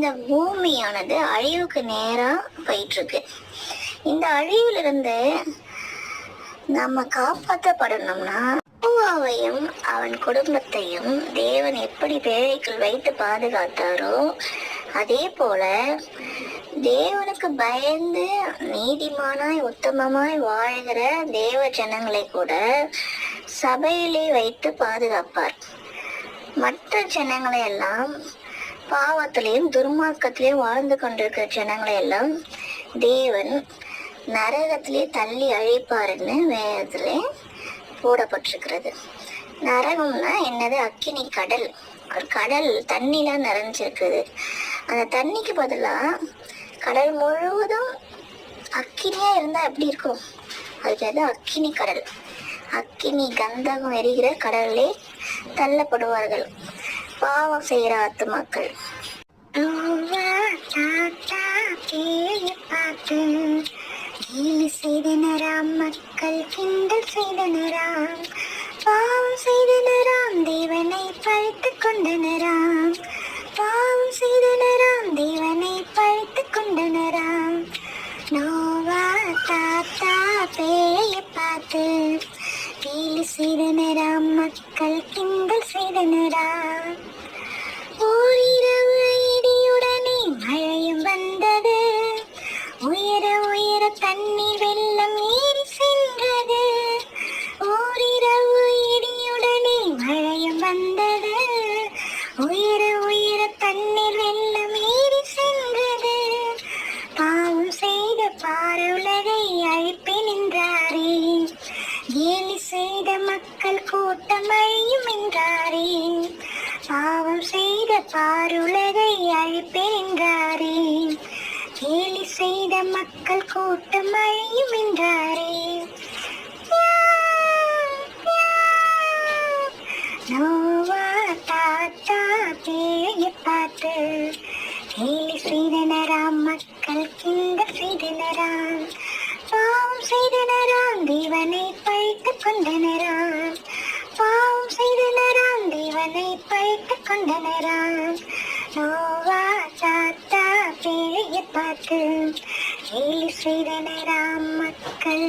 இந்த பூமியானது அழிவுக்கு நேரா போயிட்டு இருக்கு இந்த அழிவிலிருந்து நம்ம காப்பாற்றப்படணும்னா நோவாவையும் அவன் குடும்பத்தையும் தேவன் எப்படி பேழைக்குள் வைத்து பாதுகாத்தாரோ அதே போல தேவனுக்கு பயந்து நீதிமானாய் உத்தமமாய் வாழ்கிற தேவ ஜனங்களை கூட சபையிலே வைத்து பாதுகாப்பார். மற்ற ஜனங்களை எல்லாம் பாவத்திலையும் துர்மார்க்கத்திலையும் வாழ்ந்து கொண்டிருக்கிற ஜனங்களை எல்லாம் தேவன் நரகத்திலே தள்ளி அழிப்பாருன்னு வேதத்திலே போடப்பட்டிருக்கிறது. நரகம்னா என்னது? அக்கினி கடல். ஒரு கடல் தண்ணிலாம் நிறைஞ்சிருக்குது. அந்த தண்ணிக்கு பதிலாக கடல் முழுவதும் அக்கினியா இருந்தா எப்படி இருக்கும்? அதுக்கு அது அக்கினி கடல். அக்கினி கந்தகம் எரிகிற கடலிலே தள்ளப்படுவார்கள். பாவம் செய்யற ஆத்துமாக்கள் கேலி செய்தனராம் மக்கள் கிண்டல் செய்தனராம். பாவம் செய்தனராம் தேவனை பழித்து கொண்டனராம். பாவம் செய்தனராம் தேவனை பழித்து கொண்டனராம். நோவா தாத்தா பேய பார்த்து கேலி செய்தனராம் மக்கள் கிண்டல் செய்தனராம். கூட்டம் அழியும் என்றாரே பாவம் செய்த பாருலகை அழிப்பேன் கேலி செய்த மக்கள் கூட்டம் அழியும் என்றாரே நோவா செய்தனராம் தேவனை பழித்து கொண்டனராம். நோவா தாத்தா பேய பார்த்து கேலி செய்தனராம் மக்கள்